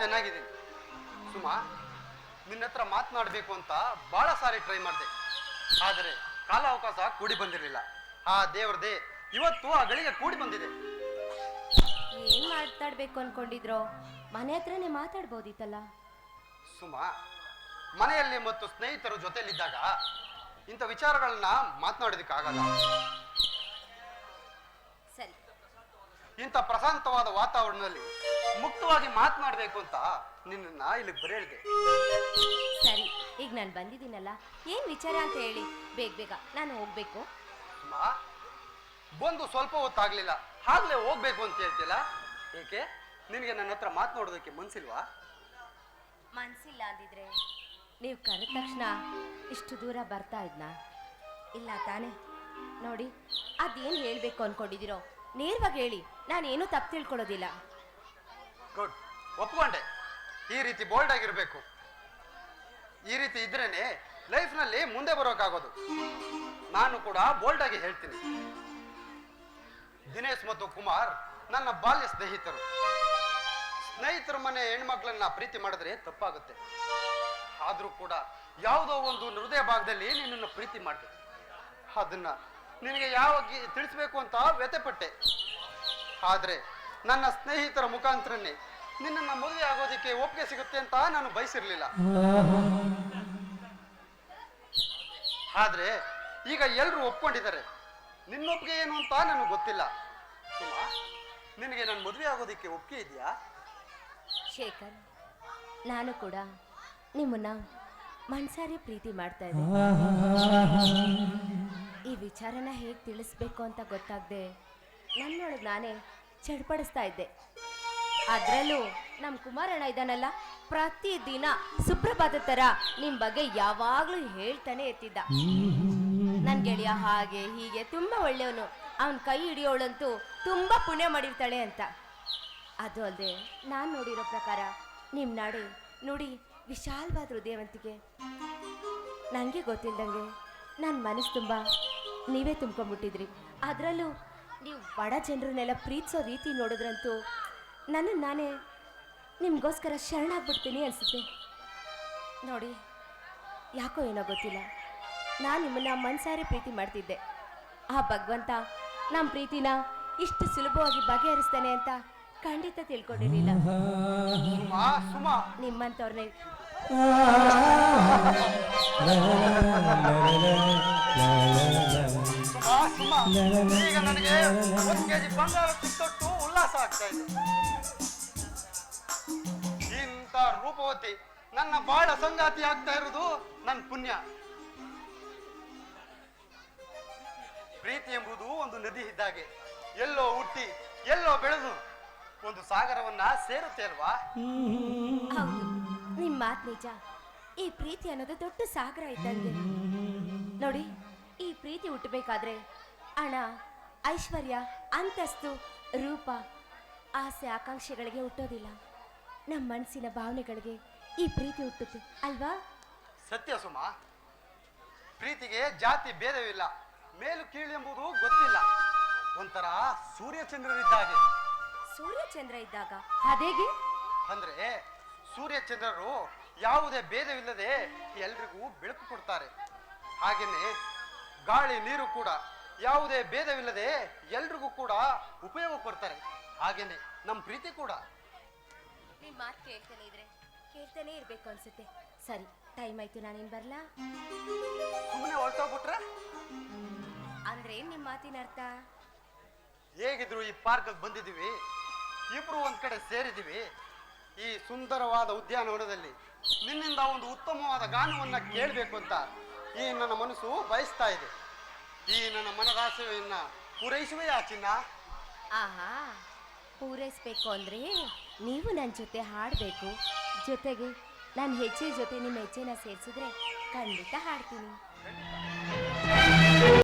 ಚೆನ್ನಾಗಿದ್ದೀನಿ. ಸುಮಾ ನಿನ್ನ ಹತ್ರ ಮಾತನಾಡಬೇಕು ಅಂತ ಬಹಳ ಸಾರಿ ಟ್ರೈ ಮಾಡಿದೆ. ಆದರೆ ಕಾಲಾವಕಾಶ ಕೂಡಿ ಬಂದಿರಲಿಲ್ಲ. ಆ ದೇವ್ರದೇ ಇವತ್ತು ಆ ಗಳಿಗೆ ಕೂಡಿ ಬಂದಿದೆ. ಏನ್ ಮಾತಾಡ್ಬೇಕು ಅನ್ಕೊಂಡಿದ್ರು? ಮನೆ ಹತ್ರನೇ ಮಾತಾಡ್ಬೋದಿತ್ತಲ್ಲ? ಸುಮಾ ಮನೆಯಲ್ಲಿ ಮತ್ತು ಸ್ನೇಹಿತರು ಜೊತೆಯಲ್ಲಿದ್ದಾಗ ಇಂಥ ವಿಚಾರಗಳನ್ನ ಮಾತನಾಡೋದಕ್ಕಾಗಲ್ಲ. ಇಂಥ ಪ್ರಶಾಂತವಾದ ವಾತಾವರಣದಲ್ಲಿ ಮುಕ್ತವಾಗಿ ಮಾತನಾಡಬೇಕು ಅಂತ ನಿನ್ನ ಇಲ್ಲಿ ಬರೆಯಿದೆ ಸರಿ ಈಗ ನಾನು ಬಂದಿದ್ದೀನಲ್ಲ ಏನ್ ವಿಚಾರ ಅಂತ ಹೇಳಿ? ಬೇಗ ಬೇಗ ನಾನು ಹೋಗ್ಬೇಕು. ಅಮ್ಮ ಬಂದು ಸ್ವಲ್ಪ ಹೊತ್ತಾಗ್ಲಿಲ್ಲ. ಆಗ್ಲೇ ಹೋಗ್ಬೇಕು ಅಂತ ಹೇಳ್ತಿಲ್ಲ ಏಕೆ? ನಿನಗೆ ನನ್ನ ಹತ್ರ ಮಾತನಾಡೋದಕ್ಕೆ ಮನ್ಸಿಲ್ವಾ? ಮನ್ಸಿಲ್ಲ ಅಂದಿದ್ರೆ. ನೀವು ಕರೆದ ತಕ್ಷಣ ಇಷ್ಟು ದೂರ ಬರ್ತಾ ಇದ್ನಾ? ಇಲ್ಲ ತಾನೇ. ನೋಡಿ ಅದೇನು ಹೇಳಬೇಕು ಅನ್ಕೊಂಡಿದ್ದೀರೋ? ನೇರವಾಗಿ ಹೇಳಿ, ನಾನೇನು ತಪ್ಪು ತಿಳ್ಕೊಳ್ಳೋದಿಲ್ಲ. ಗುಡ್ ಒಪ್ಕೊಂಡೆ. ಈ ರೀತಿ ಬೋಲ್ಡ್ ಆಗಿರಬೇಕು. ಈ ರೀತಿ ಇದ್ರೇನೆ ಲೈಫ್ನಲ್ಲಿ ಮುಂದೆ ಬರೋಕ್ಕಾಗೋದು ನಾನು ಕೂಡ ಬೋಲ್ಡ್ ಆಗಿ ಹೇಳ್ತೀನಿ. ದಿನೇಶ್ ಮತ್ತು ಕುಮಾರ್ ನನ್ನ ಬಾಲ್ಯ ಸ್ನೇಹಿತರು. ಸ್ನೇಹಿತರ ಮನೆ ಹೆಣ್ಮಕ್ಳನ್ನ ಪ್ರೀತಿ ಮಾಡಿದ್ರೆ ತಪ್ಪಾಗುತ್ತೆ. ಆದರೂ ಕೂಡ ಯಾವುದೋ ಒಂದು ಹೃದಯ ಭಾಗದಲ್ಲಿ ನಿನ್ನನ್ನು ಪ್ರೀತಿ ಮಾಡಿದೆ ಅದನ್ನ ನಿನಗೆ ಯಾವ ತಿಳಿಸ್ಬೇಕು ಅಂತ ವ್ಯಥೆಪಟ್ಟೆ. ಆದರೆ ನನ್ನ ಸ್ನೇಹಿತರ ಮುಖಾಂತರನೇ ನಿನ್ನನ್ನು ಮದುವೆ ಆಗೋದಕ್ಕೆ ಒಪ್ಪಿಗೆ ಸಿಗುತ್ತೆ ಅಂತ ನಾನು ಬಯಸಿರ್ಲಿಲ್ಲ. ಆದರೆ ಈಗ ಎಲ್ಲರೂ ಒಪ್ಕೊಂಡಿದ್ದಾರೆ. ನಿನ್ನ ಒಪ್ಪಿಗೆ ಏನು ಅಂತ ನನಗೆ ಗೊತ್ತಿಲ್ಲ. ಸುಮಾ, ನಿನಗೆ ನಾನು ಮದುವೆ ಆಗೋದಕ್ಕೆ ಒಪ್ಪಿಗೆ ಇದೆಯಾ? ಶೇಖರ್, ನಾನು ಕೂಡ ನಿಮ್ಮನ್ನ ಮನ್ಸಾರಿ ಪ್ರೀತಿ ಮಾಡ್ತಾ ಇದ್ದೆ ಈ ವಿಚಾರನ ಹೇಗೆ ತಿಳಿಸ್ಬೇಕು ಅಂತ ಗೊತ್ತಾಗದೆ ನನ್ನೊಳಗೆ ನಾನೇ ಚಡ್ಪಡಿಸ್ತಾ ಇದ್ದೆ. ಅದರಲ್ಲೂ ನಮ್ಮ ಕುಮಾರಣ್ಣ ಇದ್ದಾನಲ್ಲ ಪ್ರತಿದಿನ ಸುಪ್ರಭಾತ ಥರ ನಿಮ್ಮ ಬಗ್ಗೆ ಯಾವಾಗಲೂ ಹೇಳ್ತಾನೆ ಇರ್ತಿದ್ದ. ನನ್ನ ಗೆಳೆಯ ಹಾಗೆ ಹೀಗೆ ತುಂಬ ಒಳ್ಳೆಯವನು, ಅವನ ಕೈ ಹಿಡಿಯೋಳಂತೂ ತುಂಬ ಪುಣ್ಯ ಮಾಡಿರ್ತಾಳೆ ಅಂತ. ಅದು ಅಲ್ಲದೆ ನಾನು ನೋಡಿರೋ ಪ್ರಕಾರ ನಿಮ್ಮ ನಾಡಿ ನುಡಿ ವಿಶಾಲವಾದ ಹೃದಯವಂತಿಗೆ ನನಗೆ ಗೊತ್ತಿಲ್ಲದಂಗೆ ನನ್ನ ಮನಸ್ಸು ತುಂಬ ನೀವೇ ತುಂಬ್ಕೊಂಡ್ಬಿಟ್ಟಿದ್ರಿ. ಅದರಲ್ಲೂ ನೀವು ಬಡ ಜನರನ್ನೆಲ್ಲ ಪ್ರೀತಿಸೋ ರೀತಿ ನೋಡಿದ್ರಂತೂ ನನ್ನನ್ನು ನಾನೇ ನಿಮಗೋಸ್ಕರ ಶರಣಾಗ್ಬಿಡ್ತೀನಿ ಅನಿಸುತ್ತೆ. ನೋಡಿ ಯಾಕೋ ಏನೋ ಗೊತ್ತಿಲ್ಲ. ನಾನು ನಿಮ್ಮನ್ನ ಮನ್ಸಾರೆ ಪ್ರೀತಿ ಮಾಡ್ತಿದ್ದೆ. ಆ ಭಗವಂತ ನಮ್ಮ ಪ್ರೀತಿನ ಇಷ್ಟು ಸುಲಭವಾಗಿ ಬಗೆಹರಿಸ್ತಾನೆ ಅಂತ ಖಂಡಿತ ತಿಳ್ಕೊಂಡಿರಲಿಲ್ಲ. ನಿಮ್ಮಂಥವ್ರನ್ನೇ ಈಗ ನನಗೆ ಒಂದು ಕೆಜಿ ಉಲ್ಲಾಸ ಆಗ್ತಾ ಇದೆ ಇಂಥ ರೂಪವತಿ ನನ್ನ ಬಾಳ ಸಂಗಾತಿ ಆಗ್ತಾ ಇರೋದು ನನ್ನ ಪುಣ್ಯ ಪ್ರೀತಿ ಎಂಬುದು ಒಂದು ನದಿ ಇದ್ದಾಗೆ ಎಲ್ಲೋ ಹುಟ್ಟಿ ಎಲ್ಲೋ ಬೆಳೆದು ಒಂದು ಸಾಗರವನ್ನ ಸೇರುತ್ತೆ ಅಲ್ವಾ ಹೌದು. ನಿಮ್ಮ ಮಾತ್ ನಿಜ. ಈ ಪ್ರೀತಿ ಅನ್ನೋದು ದೊಡ್ಡ ಸಾಗರ ಇದ್ದಂಗೆ. ನೋಡಿ ಈ ಪ್ರೀತಿ ಹುಟ್ಟಬೇಕಾದ್ರೆ ಹಣ ಐಶ್ವರ್ಯ ಅಂತಸ್ತು ರೂಪ ಆಸೆ ಆಕಾಂಕ್ಷೆಗಳಿಗೆ ಹುಟ್ಟೋದಿಲ್ಲ. ನಮ್ಮ ಮನಸ್ಸಿನ ಭಾವನೆಗಳಿಗೆ ಈ ಪ್ರೀತಿ ಹುಟ್ಟುತ್ತೆ ಅಲ್ವಾ? ಸತ್ಯ ಸುಮ. ಪ್ರೀತಿಗೆ ಜಾತಿ ಭೇದವಿಲ್ಲ. ಮೇಲು ಕೀಳು ಎಂಬುದು ಗೊತ್ತಿಲ್ಲ. ಒಂಥರ ಸೂರ್ಯಚಂದ್ರರಿದ್ದಾಗೆ ಸೂರ್ಯಚಂದ್ರ ಇದ್ದಾಗ ಅದೇಗೆ? ಅಂದ್ರೆ ಸೂರ್ಯಚಂದ್ರರು ಯಾವುದೇ ಭೇದವಿಲ್ಲದೆ ಎಲ್ರಿಗೂ ಬೆಳಕು ಕೊಡ್ತಾರೆ. ಹಾಗೆಯೇ ಗಾಳಿ ನೀರು ಕೂಡ ಯಾವುದೇ ಭೇದವಿಲ್ಲದೆ ಎಲ್ರಿಗೂ ಕೂಡ ಉಪಯೋಗ ಕೊಡ್ತಾರೆ. ಹಾಗೇನೆ ನಮ್ಮ ಪ್ರೀತಿ ಕೂಡ. ನಿಮ್ಮ ಮಾತು ಕೇಳ್ತಾನೆ ಇದ್ರೆ. ಕೇಳ್ತಾನೆ ಇರ್ಬೇಕು ಅನ್ಸುತ್ತೆ. ಸರಿ ಟೈಮ್ ಆಯ್ತು ನಾನೇನ್ ಬರ್ಲಾ? ಸುಮ್ಮನೆ ಹೊರಟೋಗ್ಬಿಟ್ರೆ? ಅಂದ್ರೆ ನಿಮ್ಮ ಮಾತಿನ ಅರ್ಥ? ಹೇಗಿದ್ರು ಈ ಪಾರ್ಕ್ ಬಂದಿದ್ದೀವಿ. ಇಬ್ರು ಒಂದ್ ಕಡೆ ಸೇರಿದ್ದೀವಿ. ಈ ಸುಂದರವಾದ ಉದ್ಯಾನವನದಲ್ಲಿ ನಿನ್ನಿಂದ ಒಂದು ಉತ್ತಮವಾದ ಗಾನವನ್ನ ಕೇಳಬೇಕು ಅಂತ ಈ ನನ್ನ ಮನಸ್ಸು ಬಯಸ್ತಾ ಇದೆ. ಈ ನನ್ನ ಮನದಾಸೆಯನ್ನ ಆ ಚಿನ್ನ? ಆಹಾ, ಪೂರೈಸ್ಬೇಕು ಅಂದ್ರೆ ನೀವು ನನ್ನ ಜೊತೆ ಹಾಡಬೇಕು. ಜೊತೆಗೆ ನಾನು ಹೆಜ್ಜೆ ಜೊತೆ ನಿಮ್ಮ ಹೆಜ್ಜೆನ ಸೇರಿಸಿದ್ರೆ ಖಂಡಿತ ಹಾಡ್ತೀನಿ.